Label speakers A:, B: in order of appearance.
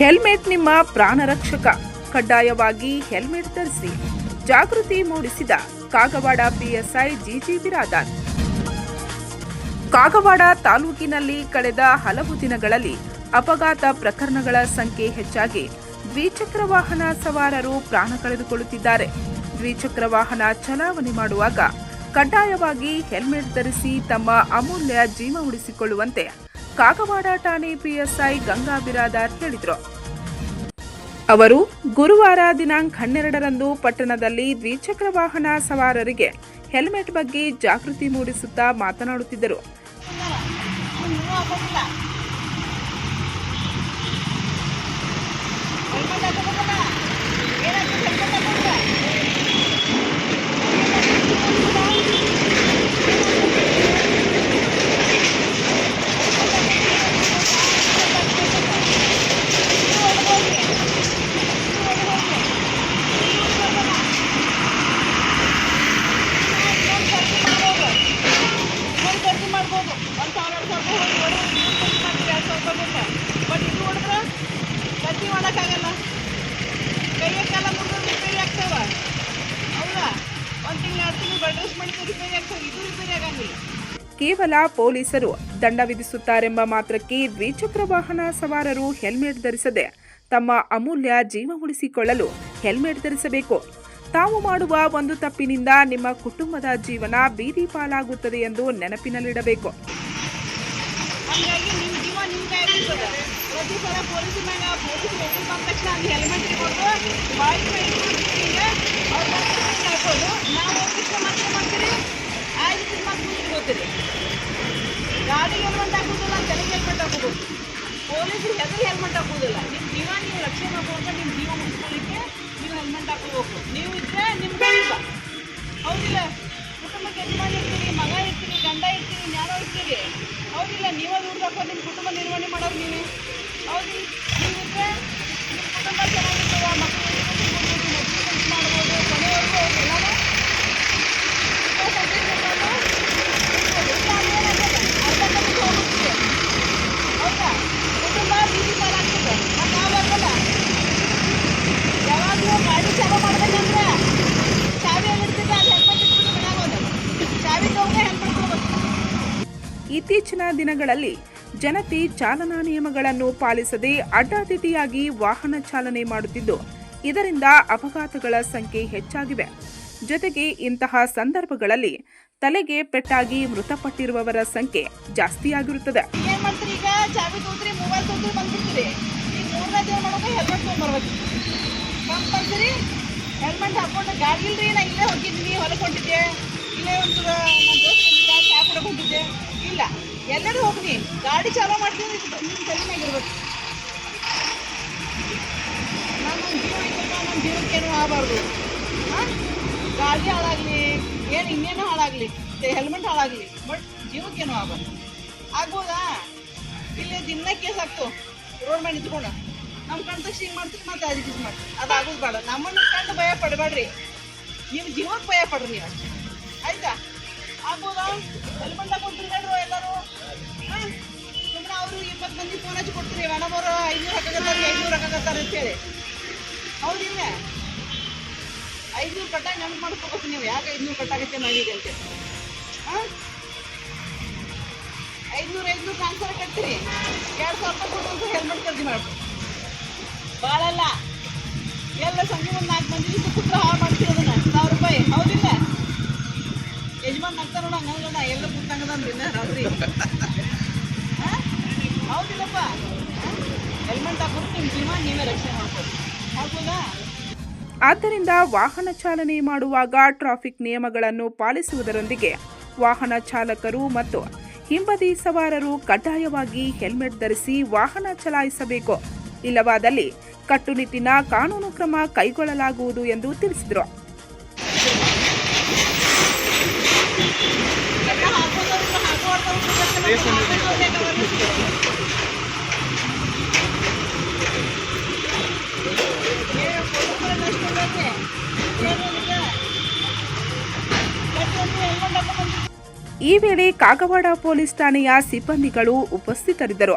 A: Helmet ನಿಮ್ಮ ಪ್ರಾಣ ರಕ್ಷಕ ಕಡ್ಡಾಯವಾಗಿ ಹೆಲ್ಮೆಟ್ ಧರಿಸಿ ಜಾಗೃತಿ ಮೂಡಿಸಿದ Kagwad P S I G G Biradar. Kagwad ತಾಲೂಕಿನಲ್ಲಿ ಕಳೆದ ಹಲವು ದಿನಗಳಲ್ಲಿ ಅಪಘಾತ ಪ್ರಕರಣಗಳ ಸಂಖ್ಯೆ ಹೆಚ್ಚಾಗಿ ದ್ವಿಚಕ್ರ ವಾಹನ ಸವಾರರು ಪ್ರಾಣ ಕಳೆದುಕೊಳ್ಳುತ್ತಿದ್ದಾರೆ. ದ್ವಿಚಕ್ರ ವಾಹನ ಚಲಾವಣೆ ಮಾಡುವಾಗ ಕಡ್ಡಾಯವಾಗಿ ಹೆಲ್ಮೆಟ್ ಧರಿಸಿ ತಮ್ಮ ಅಮೂಲ್ಯ ಜೀವ ಉಳಿಸಿಕೊಳ್ಳುವಂತೆ ಕಾಗವಾಡ ಠಾಣೆ ಪಿಎಸ್ಐ ಗಂಗಾ ಬಿರಾದಾರ್ ಹೇಳಿದರು. ಅವರು ಗುರುವಾರ ದಿನಾಂಕ ಹನ್ನೆರಡರಂದು ಪಟ್ಟಣದಲ್ಲಿ ದ್ವಿಚಕ್ರ ವಾಹನ ಸವಾರರಿಗೆ ಹೆಲ್ಮೆಟ್ ಬಗ್ಗೆ ಜಾಗೃತಿ ಮೂಡಿಸುತ್ತಾ ಮಾತನಾಡುತ್ತಿದ್ದರು
B: ಖರ್ಚು ಮಾಡ್ಬೋದು ಒಂದು ಸಾವಿರ ಎರಡು ಸಾವಿರ ರೂಪಾಯಿ ಹೋಗಿ ಹೊಡೆದು ಖರ್ಚು ಮಾಡ್ತೀವಿ ಎರಡು ಸಾವಿರ ರೂಪಾಯಿ ಕೊಟ್ಟು ಬಟ್ ಇದು ಹೊಡೆದ್ರೆ ಖರ್ಚು ಮಾಡೋಕ್ಕಾಗಲ್ಲ ಕೈಯ ಕಾಲ ಮುರಿದ್ರೆ ರಿಪೇರಿ ಆಗ್ತಾವ ಹೌದಾ ಒಂದು
A: ಕೇವಲ ಪೊಲೀಸರು ದಂಡ ವಿಧಿಸುತ್ತಾರೆಂಬ ಮಾತ್ರಕ್ಕೆ ದ್ವಿಚಕ್ರ ವಾಹನ ಸವಾರರು ಹೆಲ್ಮೆಟ್ ಧರಿಸದೆ ತಮ್ಮ ಅಮೂಲ್ಯ ಜೀವ ಉಳಿಸಿಕೊಳ್ಳಲು ಹೆಲ್ಮೆಟ್ ಧರಿಸಬೇಕು. ತಾವು ಮಾಡುವ ಒಂದು ತಪ್ಪಿನಿಂದ ನಿಮ್ಮ ಕುಟುಂಬದ ಜೀವನ ಬೀದಿ ಪಾಲಾಗುತ್ತದೆ ಎಂದು ನೆನಪಿನಲ್ಲಿಡಬೇಕು.
B: ಹಂಗಾಗಿ ನಿಮ್ಮ ಜೀವ ನಿಮ್ಮ ಕೈಯಾಗಿರ್ತದೆ ಪ್ರತಿ ಸಲ ಪೊಲೀಸ್ ಮ್ಯಾಗ ಪೊಲೀಸ್ ವೆಹಿಕಲ್ ಬಂದ ತಕ್ಷಣ ಅಲ್ಲಿ ಹೆಲ್ಮೆಟ್ ಇಟ್ಕೊಂಡು ಬಾಯಿ ಇಟ್ಕೊಂಡಿರ್ತೀವಿ ಅವ್ರು ಹಾಕೋದು ನಾವು ಹೋಗಿಷ್ಟ ಮತ್ತೆ ಮಾಡ್ತೀರಿ ಆಯ್ತು ಮತ್ತೆ ಮುಂದೆ ಹೋಗ್ತೀರಿ ಗಾಡಿಗೆ ಹೆಲ್ಮೆಟ್ ಹಾಕೋದಿಲ್ಲ ಹಾಕೋದು ಪೊಲೀಸರು ಹೆಸರು ಹೆಲ್ಮೆಟ್ ಹಾಕೋದಿಲ್ಲ ನಿಮ್ಮ ಜೀವ ನೀವು ರಕ್ಷಣೆ ಮಾಡ್ಕೊಂಡು ನಿಮ್ಮ ಜೀವ ಉಳಿಸ್ಕೊಳ್ಳಿಕ್ಕೆ ನೀವು ಹೆಲ್ಮೆಟ್ ಹಾಕೋಬೇಕು ನೀವು ಇದ್ರೆ ನಿಮ್ಮ ಜೀವ ಹೌದಿಲ್ಲ? ಕುಟುಂಬಕ್ಕೆ ಯಜಮಾನ ಇರ್ತೀರಿ, ಮಗ ಇರ್ತೀರಿ, ಗಂಡ ಇರ್ತೀರಿ ಯಾರೋ ಇರ್ತೀರಿ. ಹೌದಿಲ್ಲ? ನೀವೇ ದುಡ್ಡು ಹಾಕೋ ನಿಮ್ಮ ಕುಟುಂಬ ನಿರ್ವಹಣೆ ಮಾಡೋರು ನೀವೇ. ಹೌದು. ಇದ್ರೆ ನಿಮ್ಮ ಕುಟುಂಬ ಚೆನ್ನಾಗಿರ್ತದೆ ಮಕ್ಕಳು
A: ಇತ್ತೀಚಿನ ದಿನಗಳಲ್ಲಿ ಜನತೆ ಚಾಲನಾ ನಿಯಮಗಳನ್ನು ಪಾಲಿಸದೆ ಅಡ್ಡಾದಿಡ್ಡಿಯಾಗಿ ವಾಹನ ಚಾಲನೆ ಮಾಡುತ್ತಿದ್ದು, ಇದರಿಂದ ಅಪಘಾತಗಳ ಸಂಖ್ಯೆ ಹೆಚ್ಚಾಗಿವೆ ಜೊತೆಗೆ ಇಂತಹ ಸಂದರ್ಭಗಳಲ್ಲಿ ತಲೆಗೆ ಪೆಟ್ಟಾಗಿ ಮೃತಪಟ್ಟಿರುವವರ ಸಂಖ್ಯೆ ಜಾಸ್ತಿಯಾಗಿರುತ್ತದೆ.
B: ಹೆಲ್ಮೆಟ್ ಹಾಕೊಂಡು ಗಾಡಿ ನಾ ಇಲ್ಲೇ ಹೋಗಿದ್ದೀನಿ ಹೊಲಕ್ಕೆ ಇಲ್ಲೇ ಒಂದು ನನ್ನ ದೋಸ್ತ ಹೊಂಟಿದ್ದೆ ಇಲ್ಲ. ಎಲ್ಲರೂ ಹೋಗ್ನಿ ಗಾಡಿ ಚಾಲೂ ಮಾಡ್ತೀನಿ. ನಿಮ್ಮ ನಾನು ಜೀವ ಜೀವಕ್ಕೇನು ಆಗಬಾರ್ದು. ಗಾಡಿ ಹಾಳಾಗಲಿ, ಏನು ಇನ್ನೇನು ಹಾಳಾಗಲಿ ಹೆಲ್ಮೆಟ್ ಹಾಳಾಗಲಿ ಬಟ್ ಜೀವಕ್ಕೇನು ಆಗಬಾರ್ದು. ಆಗ್ಬೋದಾ? ಇಲ್ಲೇ ದಿನ ಕೇಸ್ ಆಗ್ತು. ರೋಡ್ ಮೇಲೆ ನಿಂತ್ಕೊಂಡು. ನಮ್ಮ ಕಣ್ ತಕ್ಷಣ ಹಿಂಗೆ ಮಾಡ್ತೀವಿ ಮತ್ತೆ ಅದಕ್ಕೆ ಇದು ಮಾಡ್ತೀವಿ ಅದು ಆಗೋದು ಬೇಡ. ನಮ್ಮನ್ನು ಕಂಡು ಭಯ ಪಡಬೇಡ್ರಿ. ನೀವು ಜೀವಕ್ಕೆ ಭಯ ಪಡ್ರಿ ಆಯ್ತಾ? ಆಗ್ಬೋದಾ? ಹೆಲ್ಮೆಟ್ ಹಾಕೊಂಡ್ರಿ ಎಲ್ಲರೂ. ಹಾಂ? ಸುಮ್ಮನೆ ಅವರು ಇಪ್ಪತ್ತು ಮಂದಿ ಫೋನ್ ಹಚ್ಚಿ ಕೊಡ್ತೀರಿ. ಮೇಡಮ್ರು ಐನೂರು ಹಾಕಕತ್ತಾರೆ ಐನೂರು ಹಾಕಕತ್ತಾರೆ ಅಂತೇಳಿ. ಹೌದಿಲ್ಲ ಐನೂರು ಕಟ್ಟಾಗಿ ನೆನಪು ಮಾಡ್ಕೋಬೇಕು ನೀವು. ಯಾಕೆ ಐನೂರು ಕಟ್ಟಾಗುತ್ತೆ ನನಗೆ ಅಂತೇಳಿ ಹಾಂ? ಐದ್ನೂರು ನಾಲ್ಕು ಸಾವಿರ ಕಟ್ತೀರಿ. ಎರಡು ಸಾವಿರ ರೂಪಾಯಿ ಕೊಟ್ಟು ಹೆಲ್ಮೆಟ್ ಖರೀದಿ ಮಾಡ್ಬೇಕು ಭಾಳ ಅಲ್ಲ ಎಲ್ಲ ಸಂಜೆ ಒಂದು ನಾಲ್ಕು ಮಂದಿ ಕುತ್ರ ಹಾಳು ಮಾಡ್ತೀವಿ
A: ಆದ್ದರಿಂದ ವಾಹನ ಚಾಲನೆ ಮಾಡುವಾಗ ಟ್ರಾಫಿಕ್ ನಿಯಮಗಳನ್ನು ಪಾಲಿಸುವುದರೊಂದಿಗೆ ವಾಹನ ಚಾಲಕರು ಮತ್ತು ಹಿಂಬದಿ ಸವಾರರು ಕಡ್ಡಾಯವಾಗಿ ಹೆಲ್ಮೆಟ್ ಧರಿಸಿ ವಾಹನ ಚಲಾಯಿಸಬೇಕು. ಇಲ್ಲವಾದಲ್ಲಿ ಕಟ್ಟುನಿಟ್ಟಿನ ಕಾನೂನು ಕ್ರಮ ಕೈಗೊಳ್ಳಲಾಗುವುದು ಎಂದು ತಿಳಿಸಿದರು. ಈ ವೇಳೆ ಕಾಗವಾಡ ಪೊಲೀಸ್ ಠಾಣೆಯ ಸಿಬ್ಬಂದಿಗಳು ಉಪಸ್ಥಿತರಿದ್ದರು.